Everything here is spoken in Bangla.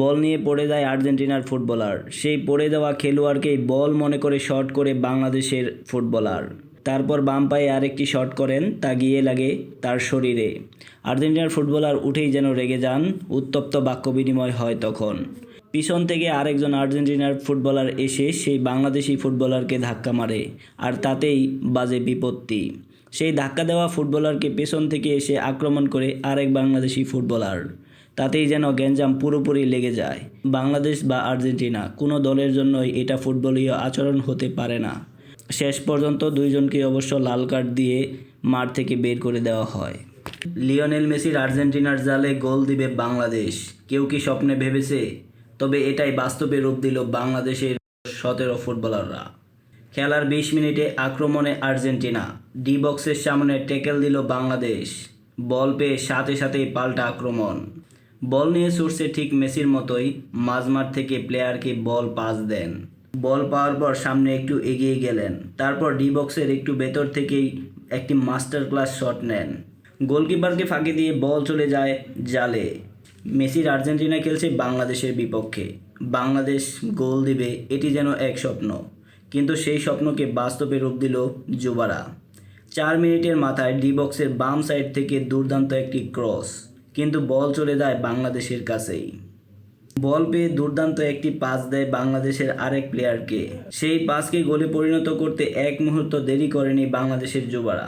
বল নিয়ে পড়ে যায় আর্জেন্টিনার ফুটবলার। সেই পড়ে যাওয়া খেলোয়াড়কেই বল মনে করে শট করে বাংলাদেশের ফুটবলার। তারপর বাম পায়ে আরেকটি শট করেন, তা গিয়ে লাগে তার শরীরে। আর্জেন্টিনার ফুটবলার উঠেই যেন রেগে যান, উত্তপ্ত বাক্য বিনিময় হয় তখন। পিছন থেকে আরেকজন আর্জেন্টিনার ফুটবলার এসে সেই বাংলাদেশি ফুটবলারকে ধাক্কা মারে, আর তাতেই বাজে বিপত্তি। সেই ধাক্কা দেওয়া ফুটবলারকে পেছন থেকে এসে আক্রমণ করে আরেক বাংলাদেশি ফুটবলার। তাতেই যেন গ্যাঞ্জাম পুরোপুরি লেগে যায়। বাংলাদেশ বা আর্জেন্টিনা কোনো দলের জন্যই এটা ফুটবলীয় আচরণ হতে পারে না। শেষ পর্যন্ত দুইজনকে অবশ্য লাল কার্ড দিয়ে মাঠ থেকে বের করে দেওয়া হয়। লিওনেল মেসির আর্জেন্টিনার জালে গোল দিবে বাংলাদেশ। কেউ কি স্বপ্নে ভেবেছে? তবে এটাই বাস্তবে রূপ দিল বাংলাদেশের সতেরো ফুটবলাররা। খেলার বিশ মিনিটে আক্রমণে আর্জেন্টিনা। ডি বক্সের সামনে টেকেল দিল বাংলাদেশ। বল পেয়ে সাথে সাথেই পাল্টা আক্রমণ। বল নিয়ে ছুটছে ঠিক মেসির মতোই মাঝমাঠ থেকে প্লেয়ারকে বল পাস দেন। বল পাওয়ার পর সামনে একটু এগিয়ে গেলেন। তারপর ডি বক্সের একটু ভেতর থেকেই একটি মাস্টার ক্লাস শট নেন। গোলকিপারকে ফাঁকি দিয়ে বল চলে যায় জালে। মেসির আর্জেন্টিনা খেলছে বাংলাদেশের বিপক্ষে। বাংলাদেশ গোল দিবে, এটি যেন এক স্বপ্ন। কিন্তু সেই স্বপ্নকে বাস্তবে রূপ দিল যুবারা। চার মিনিটের মাথায় ডি বক্সের বাম সাইড থেকে দুর্দান্ত একটি ক্রস কিন্তু বল চলে যায় বাংলাদেশের কাছেই। বল পেয়ে দুর্দান্ত একটি পাস দেয় বাংলাদেশের আরেক প্লেয়ারকে সেই পাসকে গোলে পরিণত করতে এক মুহূর্ত দেরি করেনি বাংলাদেশের যুবারা।